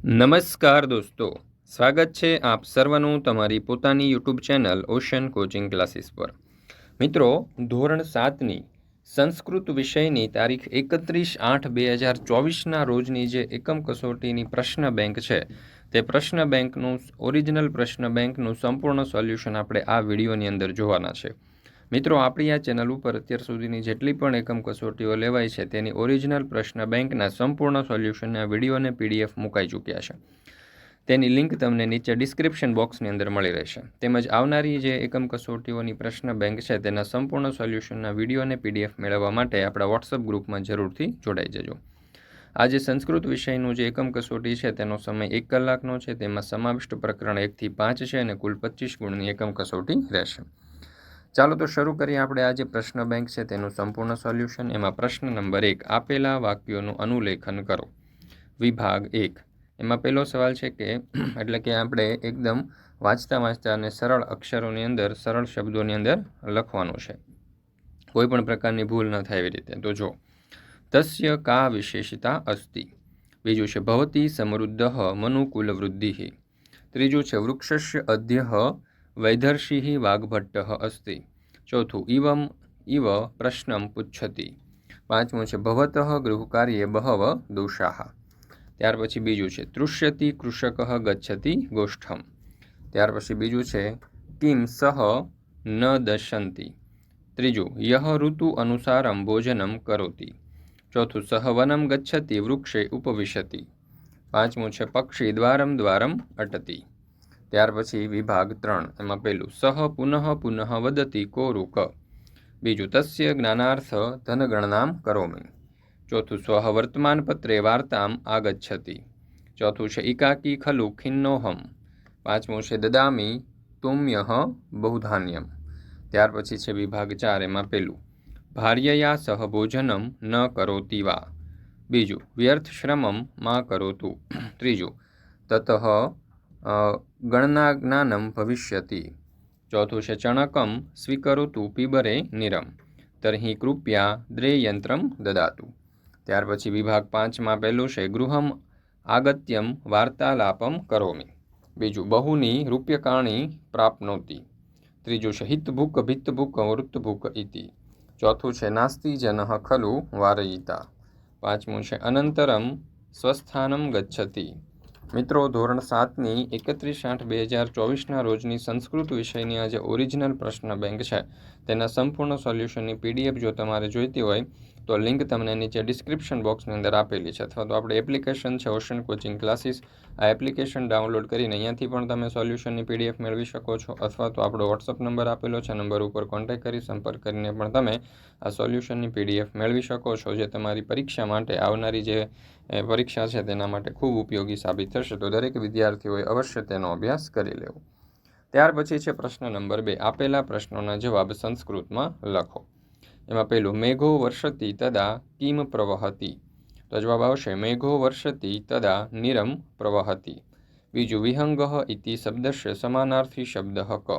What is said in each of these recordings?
નમસ્કાર દોસ્તો, સ્વાગત છે આપ સર્વનું તમારી પોતાની YouTube channel ocean coaching classes પર. મિત્રો, ધોરણ સાતની સંસ્કૃત વિષયની તારીખ એકત્રીસ આઠ બે હજાર ચોવીસના રોજની જે એકમ કસોટીની પ્રશ્ન બેંક છે, તે પ્રશ્ન બેંકનું ઓરિજિનલ પ્રશ્ન બેંકનું સંપૂર્ણ સોલ્યુશન આપણે આ વિડીયોની અંદર જોવાના છે. મિત્રો, આપણી આ ચેનલ ઉપર અત્યાર સુધીની જેટલી પણ એકમ કસોટીઓ લેવાય છે, તેની ઓરિજિનલ પ્રશ્ન બેંકના સંપૂર્ણ સોલ્યુશનના વીડિયો અને પીડીએફ મુકાઈ ચૂક્યા છે. તેની લિંક તમને નીચે ડિસ્ક્રિપ્શન બોક્સની અંદર મળી રહેશે. તેમજ આવનારી જે એકમ કસોટીઓની પ્રશ્ન બેંક છે, તેના સંપૂર્ણ સોલ્યુશનના વીડિયો અને પીડીએફ મેળવવા માટે આપણા વોટ્સઅપ ગ્રુપમાં જરૂરથી જોડાઈ જજો. આજે સંસ્કૃત વિષયનું જે એકમ કસોટી છે, તેનો સમય એક કલાકનો છે, તેમાં સમાવિષ્ટ પ્રકરણ એકથી પાંચ છે અને કુલ પચીસ ગુણની એકમ કસોટી રહેશે. ચાલો તો શરૂ કરીએ આપણે આ જે પ્રશ્ન બેંક છે તેનું સંપૂર્ણ સોલ્યુશન. એમાં પ્રશ્ન નંબર એક, આપેલા વાક્યોનું અનુલેખન કરો. વિભાગ એક. એમાં પહેલો સવાલ છે કે, એટલે કે આપણે એકદમ વાંચતા વાંચતા અને સરળ અક્ષરોની અંદર, સરળ શબ્દોની અંદર લખવાનું છે. કોઈ પણ પ્રકારની ભૂલ ન થાય એવી રીતે. તો જો, તસ્ય કા વિશેષતા અસ્તિ? બીજું છે, ભવતી સમૃદ્ધ મનુકુલ વૃદ્ધિ ત્રીજું છે, વૃક્ષસ્ય અધ્ય વૈધર્ષિ વાઘભટ્ટ અસ્તિ ચોથું इवम् ઇવ પ્રશ્નમ પુચ્છતિ પાંચમું છે ભવત ગૃહકાર્યે બહવ દોષાહ ત્યાર પછી બીજું છે, તૃષ્યતિ કૃષક ગચ્છતિ ગોષ્ઠમ। ત્યાર પછી બીજું છે, કિમ સહ ન દશંતિ। ત્રીજું, યહ ઋતુ અનુસારમ ભોજનમ કરોતી। ચોથું, સહ વનમ ગચ્છતિ વૃક્ષે ઉપવિશતિ। પાંચમું છે, પક્ષી દ્વારમ દ્વારમ અટતી। ત્યાર પછી વિભાગ ત્રણ, એમાં પહેલું, સહ પુનઃ પુનઃ વદતી કોરુક બીજું, તસ્ય જ્ઞાનાર્થ ધનગણનામ કરોમી. ચોથું, સ્વ વર્તમાનપત્રે વાર્તામ આગચ્છતિ. ચોથું છે ઇકાકી ખલુ ખિન્નોહમ. પાંચમું છે, દદામી તુમ્યહ બહુધાન્યમ. ત્યાર પછી છે, વિભાગ ચાર, એમાં પેલું ભાર્યયા સહ ભોજનમ ન કરોતી વા. બીજું વ્યર્થ શ્રમમમાં કરોતું. ત્રીજું, તતઃ ગણના જ્ઞાનમ ભવિષ્યતિ. ચોથું છે ચણકમ, સ્વીકરોતુ પીબરે નિરમ. તર્હિ કૃપયા દ્રેયંત્રમ દદાતું. ત્યાર પછી વિભાગ પાંચમાં પહેલું છે ગૃહમ, આગત્યમ, વાર્તાલાપમ કરોમી. બીજું બહુની રૂપ્યકાણી પ્રાપ્નોતી. ત્રીજું છે હિતભૂક ભિત્તભૂક વૃત્તભૂક ઇતિ. ચોથું છે નાસ્તિ જન ખલુ વારયિતા. પાંચમું છે અનંતરમ, સ્વસ્થાનમ ગચ્છતિ. મિત્રો, ધોરણ સાતની એકત્રીસ આઠ બે હજાર ચોવીસના રોજની સંસ્કૃત વિષયની આજે ઓરિજિનલ પ્રશ્ન બેંક છે. તેના સંપૂર્ણ સોલ્યુશનની પીડીએફ જો તમારે જોઈતી હોય તો લિંક તમને નીચે ડિસ્ક્રિપ્શન બોક્સની અંદર આપેલી છે. અથવા તો આપણે એપ્લિકેશન છે ઓશન કોચિંગ ક્લાસીસ આ એપ્લિકેશન ડાઉનલોડ કરીને અહીંયાથી પણ તમે સોલ્યુશનની પીડીએફ મેળવી શકો છો. અથવા તો આપણો વોટ્સઅપ નંબર આપેલો છે નંબર ઉપર કોન્ટેક્ટ કરી સંપર્ક કરીને પણ તમે આ સોલ્યુશનની પીડીએફ મેળવી શકો છો, જે તમારી પરીક્ષા માટે આવનારી જે પરીક્ષા છે તેના માટે ખૂબ ઉપયોગી સાબિત થશે. તો દરેક વિદ્યાર્થીઓએ અવશ્ય તેનો અભ્યાસ કરી લેવો. ત્યાર પછી છે પ્રશ્ન નંબર બે. આપેલા પ્રશ્નોના જવાબ સંસ્કૃતમાં લખો. એમાં પહેલું, મેઘો વર્ષતી તદા કિમ પ્રવહતી? તો જવાબ આવશે, મેઘો વર્ષતી તદા નિરમ પ્રવહતી. બીજું, વિહંગ ઇતિ શબ્દસ્ય સમાનાર્થી શબ્દ ક?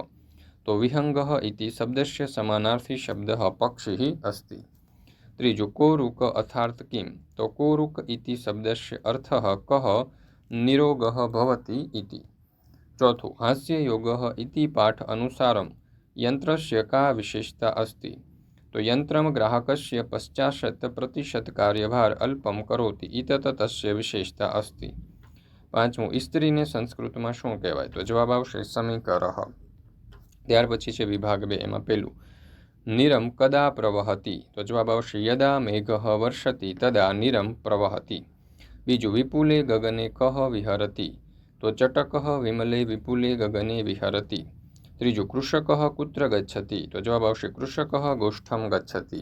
તો વિહંગ ઇતિ શબ્દસ્ય સમાનાર્થી શબ્દ પક્ષી અસ્તિ. ત્રીજું, કોરુક અથાર્થ કિમ? તો કોરુક ઇતિ શબ્દસ્ય અર્થ કહ નિરોગ ભવતી ઇતિ. ચોથું, હાસ્યયોગ ઇતિ પાઠ અનુસારમ? યંત્રસ્ય કા વિશેષતા અસ્તિ? તો યંત્રમ ગ્રાહકસ્ય પશ્ચાશત પ્રતિશત કાર્યભાર અલ્પમ કરોતિ ઇતત તસ્ય વિશેષતા અસ્તિ. પાંચમું, ઇસ્ત્રીને સંસ્કૃતમાં શું કહેવાય? તો જવાબ આવશે સમીકરહ. ત્યાર પછી છે વિભાગ બે, એમાં પહેલું નિરમ કદા પ્રવહતી? તો જવાબ આવશે યદા મેઘ વર્ષતી, તદા નિરમ પ્રવહતી. બીજું, વિપુલે ગગને કહ વિહરતી? તો ચટક વિમલે વિપુલે ગગને વિહરતી. ત્રીજું, કૃષક કુત્ર ગચ્છતિ? તો જવાબ આવશે, કૃષક ગોષ્ઠમ ગચ્છતિ.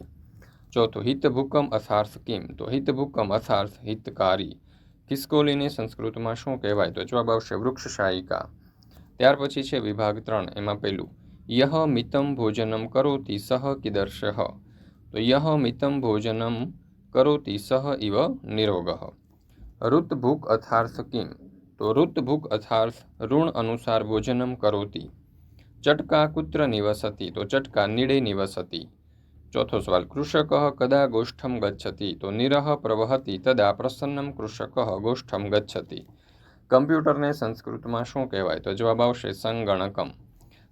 ચોથું, હિતભૂકમ અસાર્થ કિમ? તો હિતભૂકમ અસાર્થ હિતકારી. કિસ્કોલીને સંસ્કૃતમાં શું કહેવાય? તો જવાબ આવશે, વૃક્ષશાયિકા. ત્યાર પછી છે વિભાગ ત્રણ, એમાં પહેલું યહ મિતમ ભોજનમ કરોતી સહ કિદર્શ. તો યહ મિતમ ભોજનમ કરોતિ સહ ઇવ નિરોગ. ઋતભૂક અથાર્થ કિમ? તો ઋતભૂક અથાર્થ ઋણ અનુસાર ભોજનમ કરોતિ. ચટકા કુત્ર નિવસતી તો ચટકા નીડે નિવસતી ચોથો સવાલ, કૃષક કદા ગોષ્ઠમ ગચ્છતિ? તો નિરહ પ્રવહતી, તદા પ્રસન્નમ કૃષક ગોષ્ઠમ ગચ્છતિ. કમ્પ્યુટરને સંસ્કૃતમાં શું કહેવાય? તો જવાબ આવશે સંગણકમ.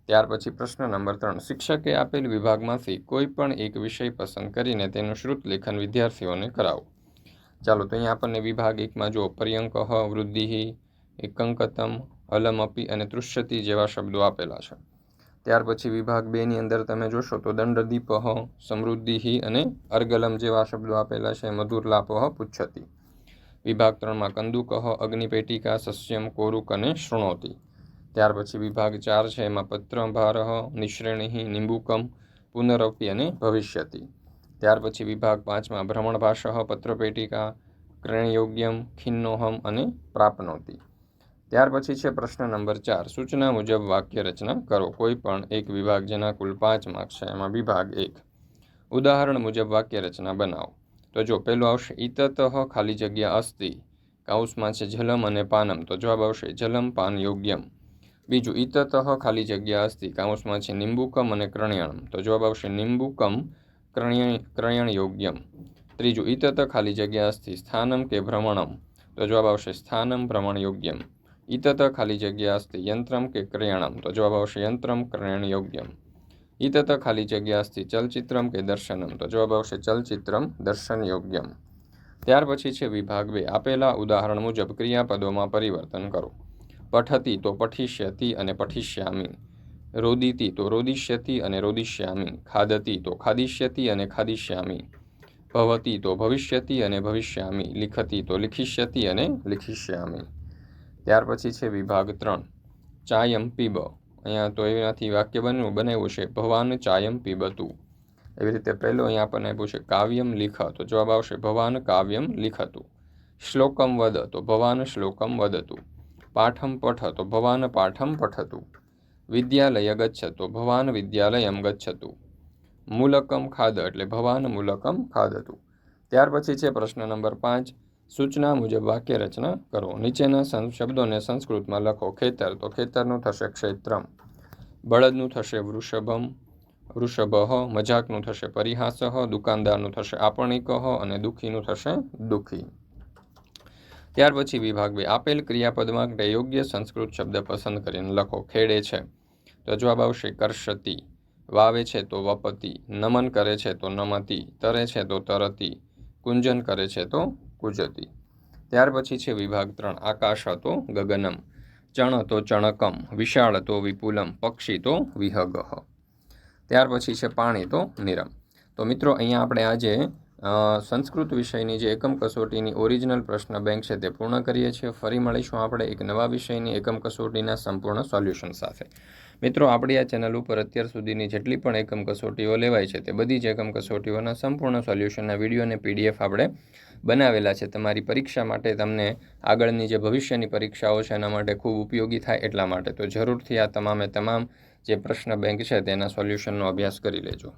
ત્યાર પછી પ્રશ્ન નંબર ત્રણ, શિક્ષકે આપેલ વિભાગમાંથી કોઈ પણ એક વિષય પસંદ કરીને તેનું શ્રુત લેખન વિદ્યાર્થીઓને કરાવો. ચાલો, તો અહીંયા આપણને વિભાગ એકમાં જો પર્યંકઃ વૃદ્ધિ, એકંકતમ અલમપી અને તૃષ્યતિ જેવા શબ્દો આપેલા છે. ત્યાર પછી વિભાગ બેની અંદર તમે જોશો તો દંડદીપઃ સમૃદ્ધિ અને અર્ગલમ જેવા શબ્દો આપેલા છે, મધુર લાપહ પુચ્છતી. વિભાગ ત્રણમાં કંદુકઃ અગ્નિપેટિકા, સસ્યમ, કોરુક અને શૃણોતી. ત્યાર પછી વિભાગ ચાર છે, એમાં પત્રભાર નિશ્રેણી નિંબુકમ પુનરપી અને ભવિષ્યતિ. ત્યાર પછી વિભાગ પાંચમાં ભ્રમણભાષ પત્રપેટિકા, ક્રણયોગ્યમ, ખિન્નોહમ અને પ્રાપ્નોતી. ત્યાર પછી છે પ્રશ્ન નંબર ચાર. સૂચના મુજબ વાક્ય રચના કરો. કોઈ પણ એક વિભાગ જેના કુલ પાંચ માર્ક્સ છે, એમાં વિભાગ એક. ઉદાહરણ મુજબ વાક્ય રચના બનાવો. તો જો પહેલું આવશે ઇતતઃ ખાલી જગ્યા અસ્તિ. કાઉસમાં છે જલમ અને પાનમ. તો જવાબ આવશે જલમ પાન યોગ્યમ. બીજું ઇતતઃ ખાલી જગ્યા અસ્તિ. કાઉસમાં છે નિંબુકમ અને ક્રણ્યણમ. તો જવાબ આવશે, નિંબુકમ ક્રણ્ય ક્રયણ યોગ્યમ. ત્રીજું ઇતત ખાલી જગ્યા અસ્તિ. સ્થાનમ કે ભ્રમણમ. તો જવાબ આવશે, સ્થાનમ ભ્રમણ યોગ્યમ. ઇતત ખાલી જગ્યા અસ્તિ યંત્રમ કે ક્રયણમ? તો જવાબ આવશે યંત્રમ, ક્રયણ યોગ્યમ. ઇતત ખાલી જગ્યા અસ્તિ ચલચિત્રમ કે દર્શનમ? તો જવાબ આવશે ચલચિત્રમ, દર્શન યોગ્યમ. ત્યાર પછી છે વિભાગ બે. આપેલા ઉદાહરણ મુજબ ક્રિયાપદોમાં પરિવર્તન કરો. પઠતી તો પઠિષ્યતિ અને પઠિષ્યામી રોદિતી તો રોદિષ્યતિ અને રોદિષ્યામી ખાદતી તો ખાદિષ્યતિ અને ખાદિષ્યામી ભવતી તો ભવિષ્યતિ અને ભવિષ્યામી. લિખતી તો લિખિષ્યતિ અને લિખિષ્યામી ત્યાર પછી છે વિભાગ ત્રણ. ચાયમ પીબ. અહીંયા તો એનાથી વાક્ય બનવું બનાવ્યું છે, ભવાન ચાયમ પીબતું. એવી રીતે પહેલો અહીંયા આપણને આપ્યું છે, કાવ્યમ લિખ. તો જવાબ આવશે, ભવાન કાવ્યમ લિખતું. શ્લોકમ વદ. તો ભવાન શ્લોકમ વદતું. પાઠમ પઠ. તો ભવાન પાઠમ પઠતું. વિદ્યાલય ગચ્છ. તો ભવાન વિદ્યાલયમ ગચ્છતું. મૂલકમ ખાદ. એટલે ભવાન મૂલકમ ખાદતું. ત્યાર પછી છે પ્રશ્ન નંબર પાંચ. સૂચના મુજબ વાક્ય રચના કરો. નીચેના શબ્દોને સંસ્કૃતમાં લખો. ખેતર, તો ખેતરનું થશે ક્ષેત્રમ. બળદનું થશે વૃષભમ. વૃષભ, મજાકનું થશે પરિહાસ. દુકાનદારનું થશે આપણિક અને દુઃખીનું થશે દુઃખી. ત્યાર પછી વિભાગ બે. આપેલ ક્રિયાપદમાં માટે યોગ્ય સંસ્કૃત શબ્દ પસંદ કરીને લખો. ખેડે છે. તો જવાબ આવશે કરશતી. વાવે છે તો વપતી. નમન કરે છે તો નમતી. તરે છે તો તરતી. કુંજન કરે છે તો કુજતી. ત્યાર પછી છે વિભાગ ત્રણ. આકાશ હતો ગગનમ, ચણ તો ચણકમ, વિશાળ તો વિપુલમ, પક્ષી તો વિહગહ. ત્યાર પછી છે પાણી તો નિરમ. તો મિત્રો, અહીંયા આપણે આજે સંસ્કૃત વિષયની જે એકમ કસોટીની ઓરિજિનલ પ્રશ્ન બેંક છે તે પૂર્ણ કરીએ છીએ. ફરી મળીશું આપણે એક નવા વિષયની એકમ કસોટીના સંપૂર્ણ સોલ્યુશન સાથે. મિત્રો, આપણી આ ચેનલ ઉપર અત્યાર સુધીની જેટલી પણ એકમ કસોટીઓ લેવાય છે તે બધી જ એકમ કસોટીઓના સંપૂર્ણ સોલ્યુશનના વીડિયો અને પીડીએફ આપણે બનાવેલા છે. તમારી પરીક્ષા માટે તમને આગળની જે ભવિષ્યની પરીક્ષાઓ છે એના માટે ખૂબ ઉપયોગી થાય એટલા માટે. તો જરૂરથી આ તમામે તમામ જે પ્રશ્ન બેંક છે તેના સોલ્યુશનનો અભ્યાસ કરી લેજો.